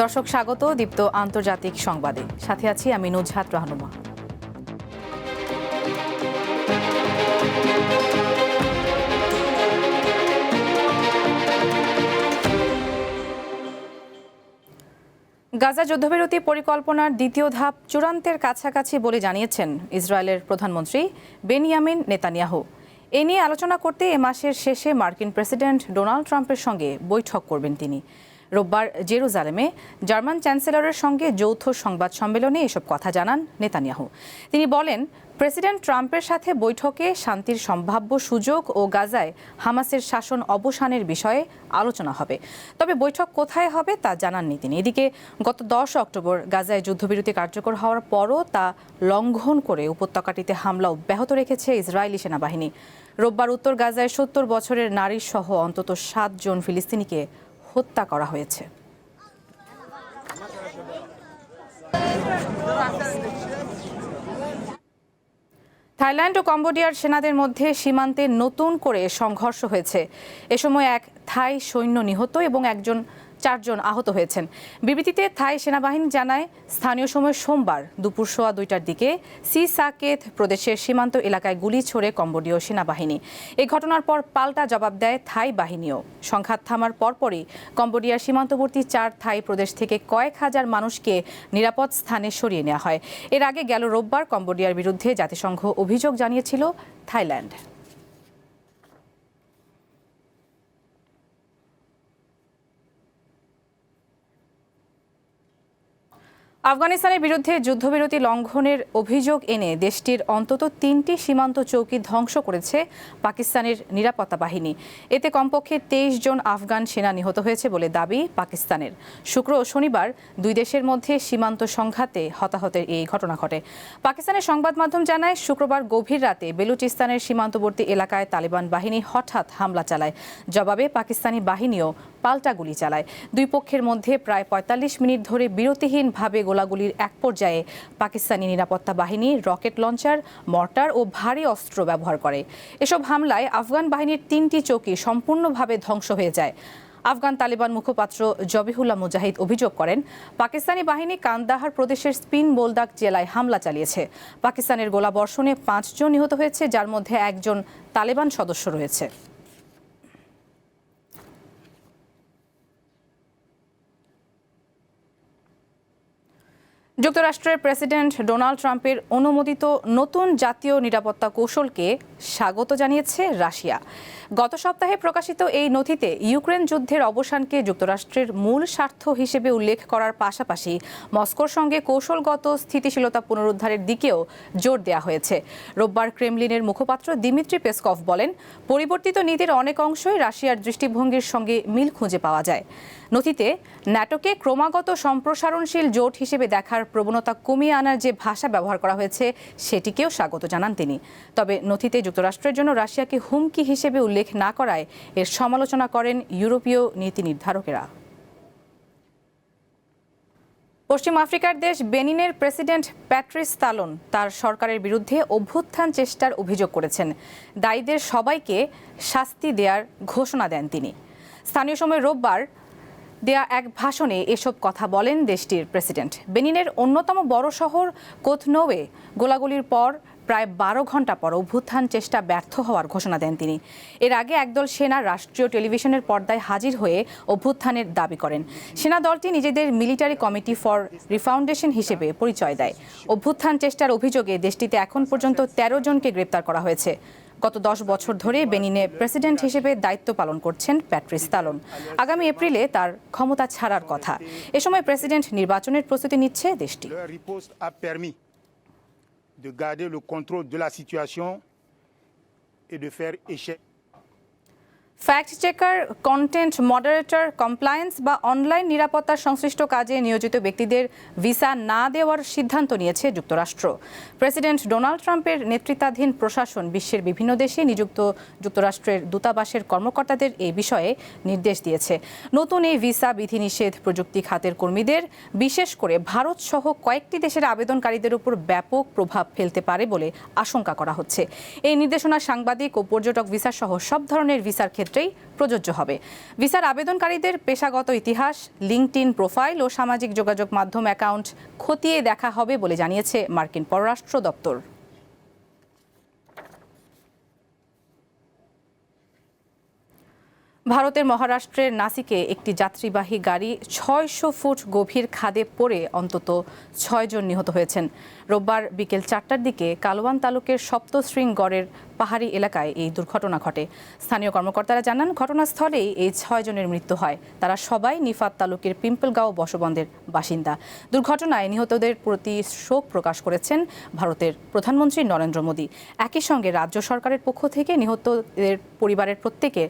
দর্শক, স্বাগত দীপ্ত আন্তর্জাতিক সংবাদে। সাথে আছি আমি নুজহাত রাহনুমা। গাজা যুদ্ধবিরতি পরিকল্পনার দ্বিতীয় ধাপ চূড়ান্তের কাছাকাছি বলে জানিয়েছেন ইসরায়েলের প্রধানমন্ত্রী বেনিয়ামিন নেতানিয়াহু। এ নিয়ে আলোচনা করতে এ মাসের শেষে মার্কিন প্রেসিডেন্ট ডোনাল্ড ট্রাম্পের সঙ্গে বৈঠক করবেন তিনি। রোববার জেরুজালেমে জার্মান চ্যান্সেলরের সঙ্গে যৌথ সংবাদ সম্মেলনে এসব কথা জানান নেতানিয়াহু। তিনি বলেন, প্রেসিডেন্ট ট্রাম্পের সাথে বৈঠকে শান্তির সম্ভাব্য সুযোগ ও গাজায় হামাসের শাসন অবসানের বিষয়ে আলোচনা হবে। তবে বৈঠক কোথায় হবে তা জানাননি তিনি। এদিকে গত দশ অক্টোবর গাজায় যুদ্ধবিরতি কার্যকর হওয়ার পরও তা লঙ্ঘন করে উপত্যকাটিতে হামলা অব্যাহত রেখেছে ইসরায়েলি সেনাবাহিনী। রোববার উত্তর গাজায় সত্তর বছরের নারী সহ অন্তত সাতজন ফিলিস্তিনিকে হত্যা করা হয়েছে। থাইল্যান্ড ও কম্বোডিয়ার সেনাদের মধ্যে সীমান্তে নতুন করে সংঘর্ষ হয়েছে। এ সময় এক থাই সৈন্য নিহত এবং একজন চারজন আহত হয়েছেন। বিবৃতিতে থাই সেনাবাহিনী জানায়, স্থানীয় সময় সোমবার দুপুর সোয়া দুইটার দিকে সি সাকেত প্রদেশের সীমান্ত এলাকায় গুলি ছোড়ে কম্বোডীয় সেনাবাহিনী। এই ঘটনার পর পাল্টা জবাব দেয় থাই বাহিনীও। সংঘাত থামার পরপরই কম্বোডিয়ার সীমান্তবর্তী চার থাই প্রদেশ থেকে কয়েক হাজার মানুষকে নিরাপদ স্থানে সরিয়ে নেওয়া হয়। এর আগে গেল রোববার কম্বোডিয়ার বিরুদ্ধে জাতিসংঘ অভিযোগ জানিয়েছিল থাইল্যান্ড। আফগানিস্তানের বিরুদ্ধে যুদ্ধবিরতি লঙ্ঘনের অভিযোগ এনে দেশটির অন্তত তিনটি সীমান্ত চৌকি ধ্বংস করেছে পাকিস্তানের নিরাপত্তা বাহিনী। এতে কমপক্ষে তেইশ জন আফগান সেনা নিহত হয়েছে বলে দাবি পাকিস্তানের। শুক্র ও শনিবার দুই দেশের মধ্যে সীমান্ত সংঘাতে হতাহতের এই ঘটনা ঘটে। পাকিস্তানের সংবাদ মাধ্যম জানায়, শুক্রবার গভীর রাতে বেলুচিস্তানের সীমান্তবর্তী এলাকায় তালিবান বাহিনী হঠাৎ হামলা চালায়। জবাবে পাকিস্তানি বাহিনীও পাল্টা গুলি চালায়। দুই পক্ষের মধ্যে প্রায় পঁয়তাল্লিশ মিনিট ধরে বিরতিহীনভাবে গোলাগুলির এক পর্যায়ে পাকিস্তানি নিরাপত্তা বাহিনী রকেট লঞ্চার, মর্টার ও ভারী অস্ত্র ব্যবহার করে। এসব হামলায় আফগান বাহিনীর তিনটি চৌকি সম্পূর্ণভাবে ধ্বংস হয়ে যায়। আফগান তালিবান মুখপাত্র জবিহুল্লাহ মুজাহিদ অভিযোগ করেন, পাকিস্তানি বাহিনী কান্দাহার প্রদেশের স্পিন বোলদাক জেলায় হামলা চালিয়েছে। পাকিস্তানের গোলাবর্ষণে পাঁচজন নিহত হয়েছে, যার মধ্যে একজন তালেবান সদস্য রয়েছে। যুক্তরাষ্ট্রের প্রেসিডেন্ট ডোনাল্ড ট্রাম্পের অনুমোদিত নতুন জাতীয় নিরাপত্তা কৌশলকে স্বাগত জানিয়েছে রাশিয়া। গত সপ্তাহে প্রকাশিত এই নথিতে ইউক্রেন যুদ্ধের অবসানকে যুক্তরাষ্ট্রের মূল স্বার্থ হিসেবে উল্লেখ করার পাশাপাশি মস্কোর সঙ্গে কৌশলগত স্থিতিশীলতা পুনরুদ্ধারের দিকেও জোর দেওয়া হয়েছে। রোববার ক্রেমলিনের মুখপাত্র দিমিত্রি পেসকভ বলেন, পরিবর্তিত নীতির অনেক অংশই রাশিয়ার দৃষ্টিভঙ্গির সঙ্গে মিল খুঁজে পাওয়া যায়। নথিতে ন্যাটোকে ক্রমাগত সম্প্রসারণশীল জোট হিসেবে দেখার প্রবণতা কমিয়ে আনার যে ভাষা ব্যবহার করা হয়েছে, সেটিকেও স্বাগত জানান তিনি। তবে নথিতে যুক্তরাষ্ট্রের জন্য রাশিয়াকে হুমকি হিসেবে উল্লেখ না করায় এর সমালোচনা করেন ইউরোপীয় নীতি নির্ধারকেরা। পশ্চিম আফ্রিকার দেশ বেনিনের প্রেসিডেন্ট প্যাট্রিস তালন তার সরকারের বিরুদ্ধে অভ্যুত্থান চেষ্টার অভিযোগ করেছেন। দায়ীদের সবাইকে শাস্তি দেওয়ার ঘোষণা দেন তিনি। স্থানীয় সময় রোববার দেয়া এক ভাষণে এসব কথা বলেন দেশটির প্রেসিডেন্ট। বেনিনের অন্যতম বড় শহর কোথনোয়ে। গোলাগুলির পর প্রায় বারো ঘণ্টা পর অভ্যুত্থান চেষ্টা ব্যর্থ হওয়ার ঘোষণা দেন তিনি। এর আগে একদল সেনা রাষ্ট্রীয় টেলিভিশনের পর্দায় হাজির হয়ে অভ্যুত্থানের দাবি করেন। সেনা দলটি নিজেদের মিলিটারি কমিটি ফর রিফাউন্ডেশন হিসেবে পরিচয় দেয়। অভ্যুত্থান চেষ্টার অভিযোগে দেশটিতে এখন পর্যন্ত তেরো জনকে গ্রেপ্তার করা হয়েছে। গত দশ বছর ধরে বেনিনে প্রেসিডেন্ট হিসেবে দায়িত্ব পালন করছেন প্যাট্রিস তালন। আগামী এপ্রিলে তার ক্ষমতা ছাড়ার কথা। এ সময় প্রেসিডেন্ট নির্বাচনের প্রস্তুতি নিচ্ছে দেশটি। De garder le contrôle de la situation et de faire échec fact checker content moderator compliance বা অনলাইন নিরাপত্তার সংশ্লিষ্ট কাজে নিয়োজিত ব্যক্তিদের ভিসা না দেওয়ার সিদ্ধান্ত নিয়েছে যুক্তরাষ্ট্র। প্রেসিডেন্ট ডোনাল্ড ট্রাম্পের নেতৃত্বাধীন প্রশাসন বিশ্বের বিভিন্ন দেশে নিযুক্ত যুক্তরাষ্ট্রের দূতাবাসের কর্মকর্তাদের এই বিষয়ে নির্দেশ দিয়েছে। নতুন এই ভিসা বিধিনিষেধ প্রযুক্তি খাতের কর্মীদের, বিশেষ করে ভারত সহ কয়েকটি দেশের আবেদনকারীদের উপর ব্যাপক প্রভাব ফেলতে পারে বলে আশঙ্কা করা হচ্ছে। এই নির্দেশনা সাংবাদিক ও পর্যটক ভিসা সহ সব ধরনের ভিসার ক্ষেত্রে ক্ষেত্রেই প্রযোজ্য হবে। ভিসার আবেদনকারীদের পেশাগত ইতিহাস লিঙ্কড প্রোফাইল ও সামাজিক যোগাযোগ মাধ্যম অ্যাকাউন্ট খতিয়ে দেখা হবে বলে জানিয়েছে মার্কিন পররাষ্ট্র দপ্তর। ভারতের মহারাষ্ট্রের নাসিকে একটি যাত্রীবাহী গাড়ি ছয়শো ফুট গভীর খাদে পড়ে অন্তত ছয়জন নিহত হয়েছেন। রোববার বিকেল চারটার দিকে কালোয়ান তালুকের সপ্তশৃঙ্গড়ের পাহাড়ি এলাকায় এই দুর্ঘটনা ঘটে। স্থানীয় কর্মকর্তারা জানান, ঘটনাস্থলেই এই ছয়জনের মৃত্যু হয়। তারা সবাই নিফাত তালুকের পিম্পলগাঁও বসবন্ধের বাসিন্দা। দুর্ঘটনায় নিহতদের প্রতি শোক প্রকাশ করেছেন ভারতের প্রধানমন্ত্রী নরেন্দ্র মোদী। একই সঙ্গে রাজ্য সরকারের পক্ষ থেকে নিহতদের পরিবারের প্রত্যেকে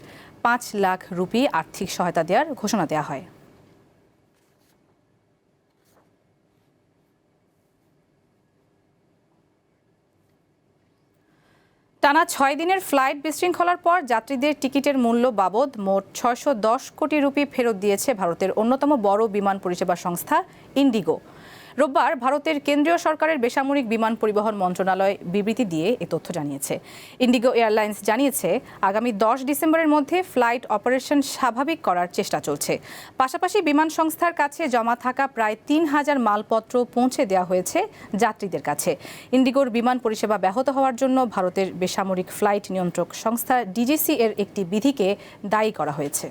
পাঁচ লাখ রুপি আর্থিক সহায়তা দেওয়ার ঘোষণা দেওয়া হয়। টানা ছয় দিনের ফ্লাইট বিশৃঙ্খলার পর যাত্রীদের টিকিটের মূল্য বাবদ মোট ছয়শো দশ কোটি রুপি ফেরত দিয়েছে ভারতের অন্যতম বড় বিমান পরিষেবা সংস্থা ইন্ডিগো। রোববার ভারতের কেন্দ্রীয় সরকারের বেসামরিক বিমান পরিবহন মন্ত্রণালয় বিবৃতি দিয়ে এ তথ্য জানিয়েছে। ইন্ডিগো এয়ারলাইন্স জানিয়েছে, আগামী দশ ডিসেম্বরের মধ্যে ফ্লাইট অপারেশন স্বাভাবিক করার চেষ্টা চলছে। পাশাপাশি বিমান সংস্থার কাছে জমা থাকা প্রায় তিন হাজার মালপত্র পৌঁছে দেওয়া হয়েছে যাত্রীদের কাছে। ইন্ডিগোর বিমান পরিষেবা ব্যাহত হওয়ার জন্য ভারতের বেসামরিক ফ্লাইট নিয়ন্ত্রক সংস্থা ডিজিসি এর একটি বিধিকে দায়ী করা হয়েছে।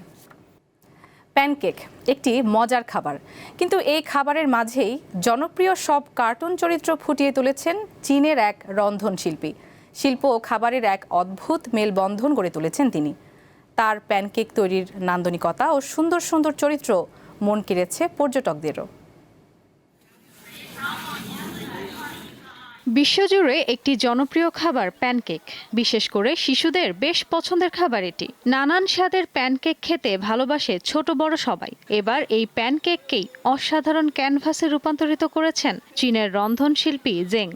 প্যানকেক, একটি মজার খাবার। কিন্তু এই খাবারের মাঝেই জনপ্রিয় সব কার্টুন চরিত্র ফুটিয়ে তুলেছেন চীনের এক রন্ধনশিল্পী। শিল্প ও খাবারের এক অদ্ভুত মেলবন্ধন গড়ে তুলেছেন তিনি। তার প্যানকেক তৈরির নান্দনিকতা ও সুন্দর সুন্দর চরিত্র মন কেড়েছে পর্যটকদেরও। বিশ্বজুড়ে একটি জনপ্রিয় খাবার প্যানকেক। বিশেষ করে শিশুদের বেশ পছন্দের খাবার এটি। নানান স্বাদের প্যানকেক খেতে ভালোবাসে ছোট বড় সবাই। এবার এই প্যানকেককেই অসাধারণ ক্যানভাসে রূপান্তরিত করেছেন চীনের রন্ধনশিল্পী জেং।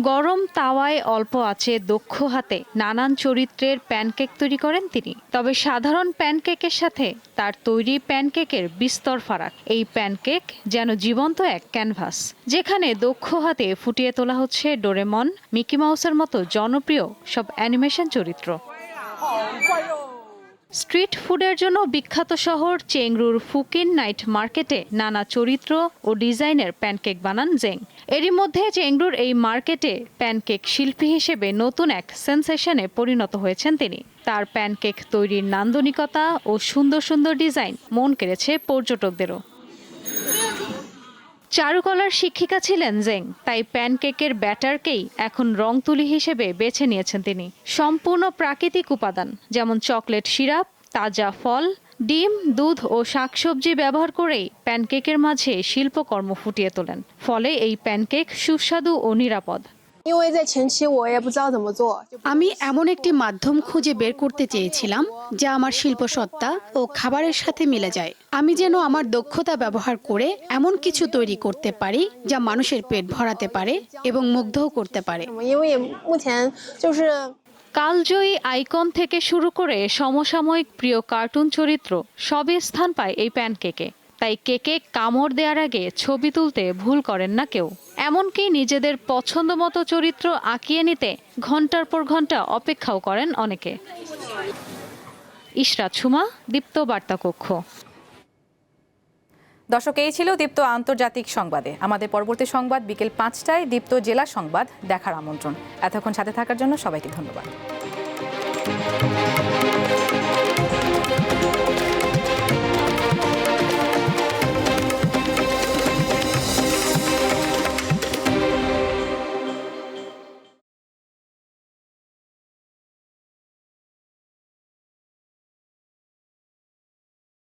গরম তাওয়ায় অল্প আছে দক্ষ হাতে। নানান চরিত্রের প্যানকেক তৈরি করেন তিনি। তবে সাধারণ প্যানকেকের সাথে তার তৈরি প্যানকেকের বিস্তর ফারাক। এই প্যানকেক যেন জীবন্ত এক ক্যানভাস, যেখানে দক্ষ হাতে ফুটিয়ে তোলা হচ্ছে ডোরেমন, মিকি মাউসের মতো জনপ্রিয় সব অ্যানিমেশন চরিত্র। স্ট্রিট ফুডের জন্য বিখ্যাত শহর চেংরুর ফুকিন নাইট মার্কেটে নানা চরিত্র ও ডিজাইনের প্যানকেক বানান জেং। এরই মধ্যে চেংরুর এই মার্কেটে প্যানকেক শিল্পী হিসেবে নতুন এক সেন্সেশনে পরিণত হয়েছেন তিনি। তার প্যানকেক তৈরির নান্দনিকতা ও সুন্দর সুন্দর ডিজাইন মন কেড়েছে পর্যটকদেরও। চারুকলার শিক্ষিকা ছিলেন জেং, তাই প্যানকেকের ব্যাটারকেই এখন রং তুলি হিসেবে বেছে নিয়েছেন তিনি। সম্পূর্ণ প্রাকৃতিক উপাদান, যেমন চকলেট সিরাপ, তাজা ফল, ডিম, দুধ ও শাকসবজি ব্যবহার করেই প্যানকেকের মাঝে শিল্পকর্ম ফুটিয়ে তোলেন। ফলে এই প্যানকেক সুস্বাদু ও নিরাপদ। আমি এমন একটি মাধ্যম খুঁজে বের করতে চেয়েছিলাম যা আমার শিল্পসত্তা ও খাবারের সাথে মিলে যায়। আমি যেন আমার দক্ষতা ব্যবহার করে এমন কিছু তৈরি করতে পারি যা মানুষের পেট ভরাতে পারে এবং মুগ্ধও করতে পারে। কালজয়ী আইকন থেকে শুরু করে সমসাময়িক প্রিয় কার্টুন চরিত্র সবই স্থান পায় এই প্যানকেকে। তাই কেকে কামড় দেওয়ার আগে ছবি তুলতে ভুল করেন না কেউ। এমনকি নিজেদের পছন্দ মতো চরিত্র আঁকিয়ে নিতে ঘণ্টার পর ঘণ্টা অপেক্ষাও করেন অনেকে। ইশরাত সুমা, দীপ্ত বার্তা কক্ষ দর্শক, এই ছিল দীপ্ত আন্তর্জাতিক সংবাদে। আমাদের পরবর্তী সংবাদ বিকেল পাঁচটায় দীপ্ত জেলা সংবাদ দেখার আমন্ত্রণ। এতক্ষণ সাথে থাকার জন্য সবাইকে ধন্যবাদ।